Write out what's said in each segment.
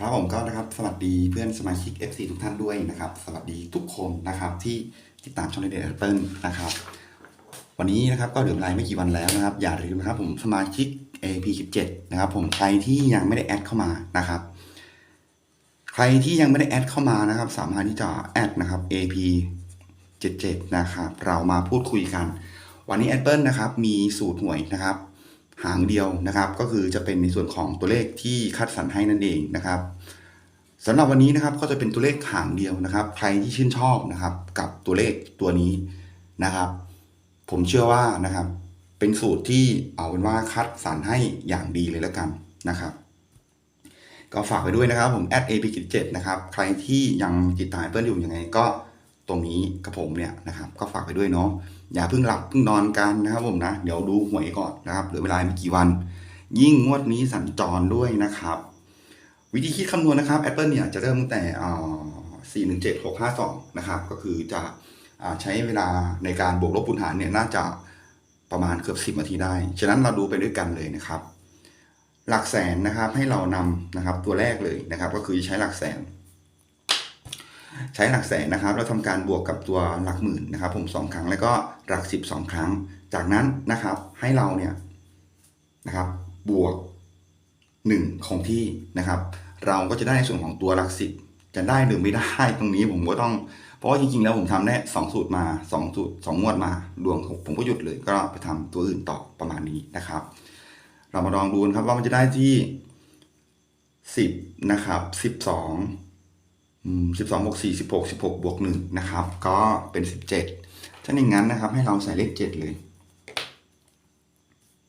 ครับผมก็นะครับสวัสดีเพื่อนสมาชิก FC ทุกท่านด้วยนะครับ สวัสดีทุกคนนะครับที่ติดตามช่องเด็ดแอปเปิลนะครับ วันนี้นะครับก็เหลือเวลาไม่กี่วันแล้วนะครับ อย่าลืมนะครับผมสมาชิก AP17 นะครับผมใครที่ยังไม่ได้แอดเข้ามานะครับใครที่ยังไม่ได้แอดเข้ามานะครับ สามารถที่จะแอดนะครับ AP77 นะครับเรามาพูดคุยกัน วันนี้ Apple นะครับมีสูตรหวยนะครับ หางเดียวนะครับ ก็คือจะเป็นในส่วนของตัวเลขที่คัดสรรให้นั่นเองนะครับสำหรับวันนี้นะครับก็จะเป็นตัวเลขหางเดียวนะครับ ใครที่ชื่นชอบนะครับ กับตัวเลขตัวนี้นะครับ ผมเชื่อว่านะครับ เป็นสูตรที่เอาเป็นว่าคัดสรรให้อย่างดีเลยแล้วกันนะครับ ก็ฝากไปด้วยนะครับผม @ap7 นะครับ ใครที่ยังติดตามเปิ้ลอยู่ยังไงก็ ตรงนี้กับผมเนี่ยนะครับก็ฝากไปด้วยเนาะอย่าเพิ่งหลับเพิ่งนอนกันนะครับผมนะ เดี๋ยวดูหวยก่อนนะครับเหลือเวลาไม่กี่วัน ยิ่งงวดนี้สัญจรด้วยนะครับ วิธีคิดคำนวณนะครับ Apple เนี่ยจะเริ่มตั้งแต่สี่หนึ่งเจ็ดหกห้าสองนะครับก็คือจะอใช้เวลาในการบวกลบคูณหารเนี่ยน่าจะประมาณเกือบสิบนาทีได้ ฉะนั้นเราดูไปด้วยกันเลยนะครับ หลักแสนนะครับให้เรานำนะครับตัวแรกเลยนะครับ ก็คือใช้หลักแสน ใช้หลักแสนนะครับ เราทำการบวกกับตัวหลักหมื่นนะครับ ผมสองครั้งแล้วก็หลักสิบสองครั้ง จากนั้นนะครับให้เราเนี่ยนะครับ บวกหนึ่งคงที่นะครับ เราก็จะได้ในส่วนของตัวหลักสิบจะได้หรือไม่ได้ตรงนี้ผมก็ต้อง เพราะว่าจริงๆแล้วผมทำได้สองสูตรมาสองสูตรสองวดมาดวงผมก็หยุดเลยก็ไปทำตัวอื่นต่อประมาณนี้นะครับ เรามาลองดูนะครับว่ามันจะได้ที่สิบนะครับสิบ สิบสองบวกสี่สิบหกสิบหกบวกหนึ่งนะครับ ก็เป็นสิบเจ็ดถ้าอย่างนั้นนะครับ ให้เราใส่เลขเจ็ดเลย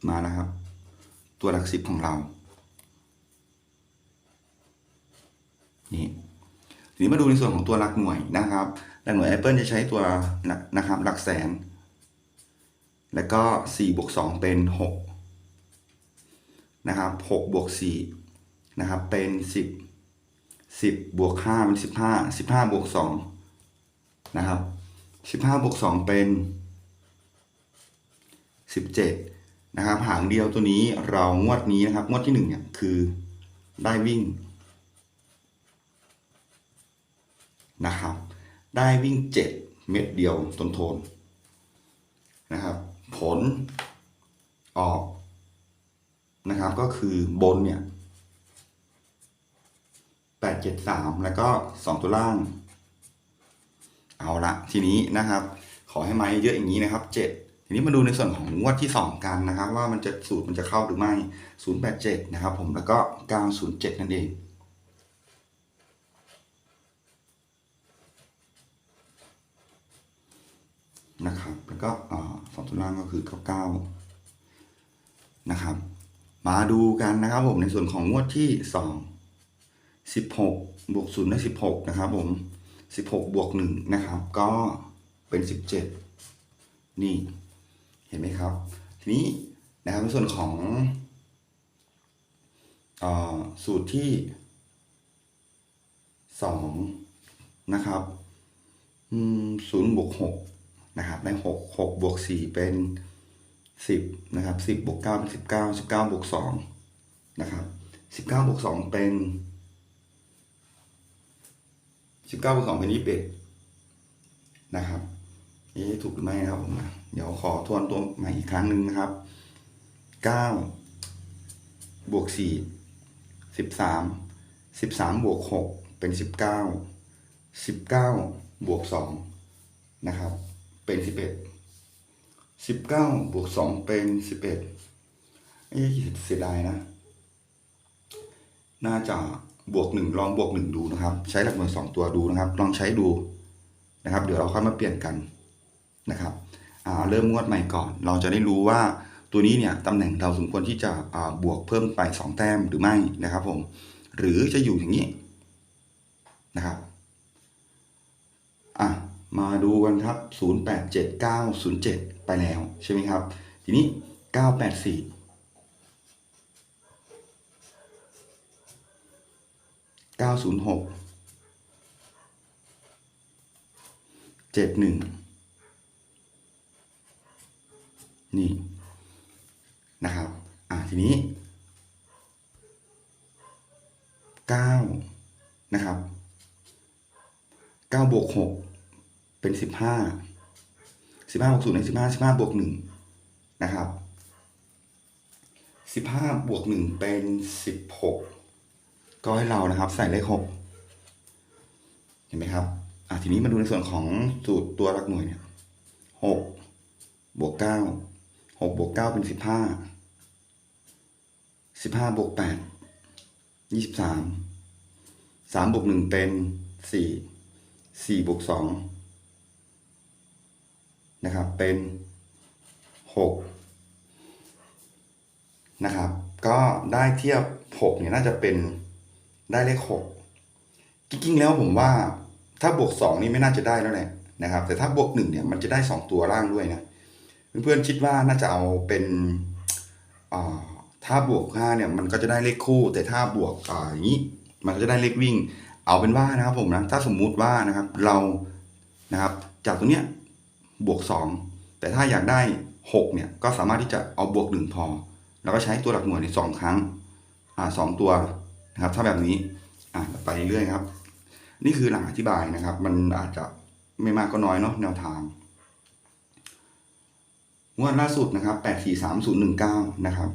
มานะครับ ตัวหลักสิบของเรา นี่ทีนี้มาดูในส่วนของตัวหลักหน่วยนะครับ หลักหน่วย Apple จะใช้ตัวนะครับ หลักแสน แล้วก็4บวก2เป็น 6 นะครับ6บวก4นะครับ เป็น 10 10บบวก5เป็น15 15บห้าบวก2นะครับ15บห้าบวก2เป็น17นะครับหางเดียวตัวนี้เรางวดนี้นะครับ งวดที่1เนี่ยคือได้วิ่งนะครับ ได้วิ่ง7เม็ดเดียวต้นโทนนะครับ ผลออกนะครับก็คือบนเนี่ย 8 7 3แล้วก็2ตัวล่าง เอาละทีนี้นะครับ ขอให้ไม้เยอะอย่างนี้นะครับ7ทีนี้มาดูในส่วนของงวดที่ 2 กันนะครับ ว่ามันจะสูตรมันจะเข้าหรือไม่ 087 นะครับผมแล้วก็ 907 นั่นเอง นะครับ แล้วก็สองตัวล่างก็คือเก้านะครับ มาดูกันนะครับผมในส่วนของงวดที่สอง สิบหกบวกศูนย์ได้สิบหกนะครับผมสิบหกบวกหนึ่งนะครับ ก็เป็นสิบเจ็ดนี่ เห็นไหมครับ ทีนี้นะครับในส่วนของอสูตรที่สองนะครับศูนย์บวกหกนะครับได้หกหกบวกสี่เป็นสิบนะครับสิบบวกเก้าเป็นสิบเก้าสิบเก้าบวกสองนะครับสิบเก้าบวกสองเป็น สิบเก้าบวกสองเป็นยี่สิบเอ็ดนะครับนี่ถูกหรือไม่นะครับผมเดี๋ยวขอทวนตัวใหม่อีกครั้งหนึ่งนะครับเก้าบวกสี่สิบสามสิบสามบวกหกเป็นสิบเก้าสิบเก้าบวกสองนะครับ เป็นสิบเอ็ดสิบเก้าบวกสองเป็นสิบเอ็ดเอ๊ะเสียดายนะ น่าจะ บวกหนึ่งลองบวกหนึ่งดูนะครับ ใช้หลักหน่วยสองตัวดูนะครับ ลองใช้ดูนะครับ เดี๋ยวเราค่อยมาเปลี่ยนกันนะครับเริ่มงวดใหม่ก่อน เราจะได้รู้ว่าตัวนี้เนี่ยตำแหน่งเราสมควรที่จะบวกเพิ่มไปสองแต้มหรือไม่นะครับผมหรือจะอยู่อย่างนี้นะครับอะมาดูกันครับ 087907 ไปแล้วใช่ไหมครับ ทีนี้ 984 906 71นี่นะครับ อะทีนี้เก้านะครับเก้าบวกหกเป็นสิบห้าสิบห้าบวกศูนย์เป็นสิบห้าสิบห้าบวกหนึ่งนะครับสิบห้าบวกหนึ่งเป็นสิบหก ก็ให้เรานะครับ ใส่เลขหกเห็นไหมครับอะทีนี้มาดูในส่วนของสูตรตัวหลักหน่วยเนี่ยหกบวกเก้าหกบวกเก้าเป็นสิบห้าสิบห้าบวกแปดยี่สิบสามสามบวกหนึ่งเป็นสี่สี่บวกสองนะครับ เป็นหกนะครับ ก็ได้เทียบหกเนี่ยน่าจะเป็น ได้เลขหกจริงๆแล้วผมว่าถ้าบวกสองนี่ไม่น่าจะได้แล้วแหละนะครับ แต่ถ้าบวกหนึ่งเนี่ยมันจะได้สองตัวล่างด้วยนะเพื่อนๆคิดว่าน่าจะเอาเป็นถ้าบวกห้าเนี่ยมันก็จะได้เลขคู่ แต่ถ้าบวกออย่างนี้มันก็จะได้เลขวิ่ง เอาเป็นว่านะครับผมนะถ้าสมมุติว่านะครับเรานะครับจากตัวเนี้ยบวกสองแต่ถ้าอยากได้หกเนี่ยก็สามารถที่จะเอาบวกหนึ่งพอ แล้วก็ใช้ตัวหลักหน่วยในสองครั้งอ่าสองตัว นะครับ ถ้าแบบนี้อ่าไปเรื่อยครับ นี่คือหลังอธิบายนะครับ มันอาจจะไม่มากก็น้อยเนาะแนวทางงวดล่าสุดนะครับแปดสี่สามศูนย์หนึ่งเก้านะครับ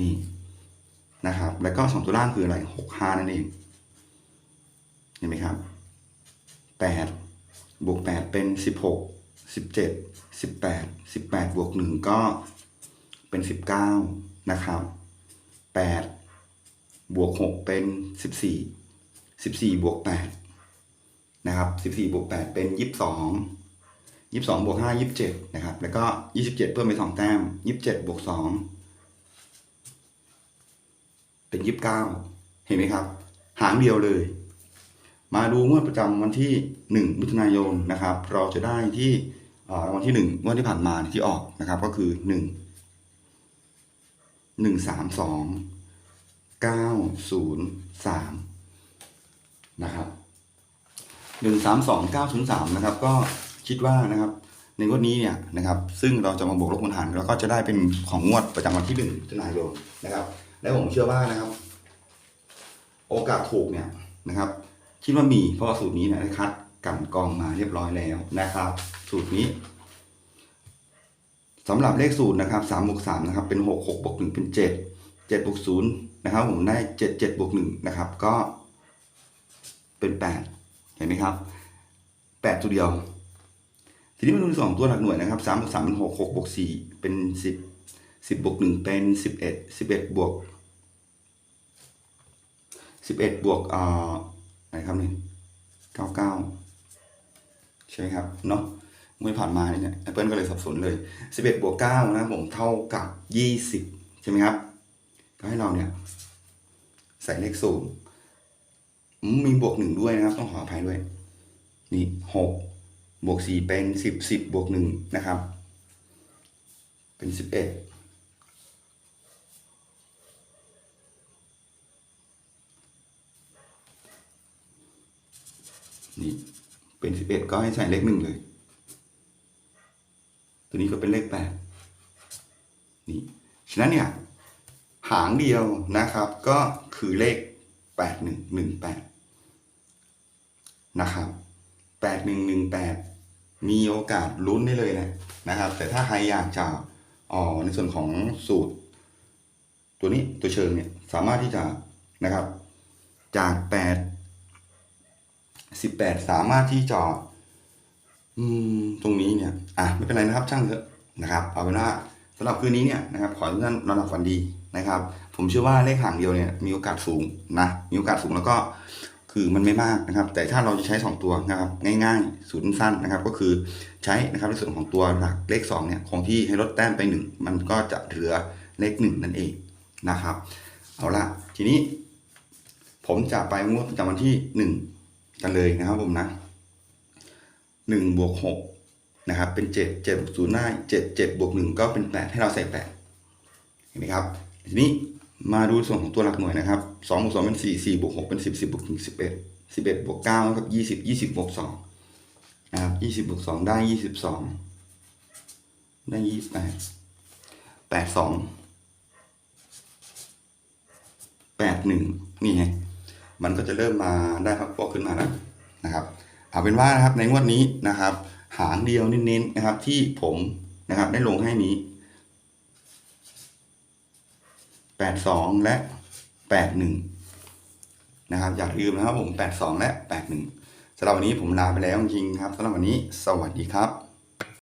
นี่นะครับ แล้วก็สองตัวล่างคืออะไรหกห้านั่นเอง เห็นไหมครับแปดบวกแปดเป็นสิบหกสิบเจ็ดสิบแปดสิบแปดบวกหนึ่งก็ เป็นสิบเก้านะครับแปดบวกหกเป็นสิบสี่สิบสี่บวกแปดนะครับสิบสี่บวกแปดเป็นยี่สิบสองยี่สิบสองบวกห้ายี่สิบเจ็ดนะครับ แล้วก็ยี่สิบเจ็ดเพิ่มไปสองแต้มยี่สิบเจ็ดบวกสองเป็นยี่สิบเก้าเห็นไหมครับ หางเดียวเลย มาดูงวดประจำวันที่หนึ่งมิถุนายนนะครับ เราจะได้ที่อ่ารางวันที่หนึ่งวดที่ผ่านมาที่ออกนะครับก็คือหนึ่ง หนึ่งสามสองเก้าศูนย์สามนะครับหนึ่งสามสองเก้าศูนย์สามนะครับ ก็คิดว่านะครับ ในงวดนี้เนี่ยนะครับ ซึ่งเราจะมาบวกลบคูณหารแล้วก็จะได้เป็นของงวดประจำวันที่หนึ่งมิถุนายนนะครับ และผมเชื่อว่านะครับ โอกาสถูกเนี่ยนะครับ คิดว่ามีเพราะสูตรนี้เนี่ยได้คัดกันกองมาเรียบร้อยแล้วนะครับ สูตรนี้ สำหรับเลขสูตรนะครับสามบวกสามนะครับเป็นหกหกบวกหนึ่งเป็นเจ็ดเจ็ดบวกศูนย์นะครับผมได้เจ็ดเจ็ดบวกหนึ่งนะครับก็เป็นแปดเห็นไหมครับแปดตัวเดียว ทีนี้มาดูสองตัวหลักหน่วยนะครับสามบวกสามเป็นหกหกบวกสี่เป็นสิบสิบบวกหนึ่งเป็นสิบเอ็ดสิบเอ็ดบวกสิบเอ็ดบวกอ่าไหนครับนี่เก้าเก้าใช่ไหมครับเนาะ เมื่อผ่านมาเนี่ยแอปเปิลก็เลยสับสนเลยสิบเอ็ดบวกเก้านะผมเท่ากับยี่สิบใช่ไหมครับ ก็ให้เราเนี่ย ใส่เลขศูนย์อืมมีบวกหนึ่งด้วยนะครับ ต้องขออภัยด้วย นี่หกบวกสี่เป็นสิบสิบบวกหนึ่งนะครับ เป็นสิบเอ็ดนี่เป็นสิบเอ็ดก็ให้ใส่เลขหนึ่งเลย ตัวนี้ก็เป็นเลขแปดนี่ฉะนั้นเนี่ยหางเดียวนะครับก็คือเลขแปดหนึ่งหนึ่งแปดนะครับแปดหนึ่งหนึ่งแปดมีโอกาสลุ้นได้เลยนะนะครับ แต่ถ้าใครอยากจะอ๋อในส่วนของสูตร ตัวนี้ตัวเชิงเนี่ยสามารถที่จะนะครับ จากแปดสิบแปดสามารถที่จะ อืมตรงนี้เนี่ยอะไม่เป็นไรนะครับช่างเถอะนะครับเอาเป็นว่าสำหรับคืนนี้เนี่ยนะครับขอให้ทุกท่านนอนหลับฝันดีนะครับ ผมเชื่อว่าเลขหางเดียวเนี่ยมีโอกาสสูงนะมีโอกาสสูงแล้วก็คือมันไม่มากนะครับ แต่ถ้าเราจะใช้ 2 ตัวนะครับง่ายๆสูตรสั้นนะครับ ก็คือใช้นะครับในส่วนของตัวหลักเลข2เนี่ยคงที่ให้ลดแต้มไป 1 มันก็จะเหลือเลข 1 นั่นเองนะครับ เอาละทีนี้ ผมจะไปงวดประจำวันที่ 1 กันเลยนะครับผมนะ 1บวก6นะครับเป็น 7 7บวก0ได้7 7บวก1ก็เป็น 8 ให้เราใส่ 8 เห็นไหมครับ ทีนี้มาดูส่วนของตัวหลักหน่วยนะครับสองบวกสองเป็นสี่สี่บวกหกเป็นสิบสิบบวกหนึ่งสิบเอ็ดสิบเอ็ดบวกเก้ากับยี่สิบยี่สิบบวกสองนะครับยี่สิบบวกสองได้ยี่สิบสองได้ยี่สิบแปดแปดสองแปดหนึ่งนี่ไงมันก็จะเริ่มมาได้พักพวกขึ้นมาแล้วนะครับ เอาเป็นว่านะครับในงวดนี้นะครับ หางเดียวเน้นๆนะครับ ที่ผมนะครับ ได้ลงให้นี้แปดสองและแปดหนึ่งนะครับอย่าลืมนะครับผมแปดสองและแปดหนึ่งสำหรับวันนี้ผมลาไปแล้วจริงครับสำหรับวันนี้สวัสดีครับ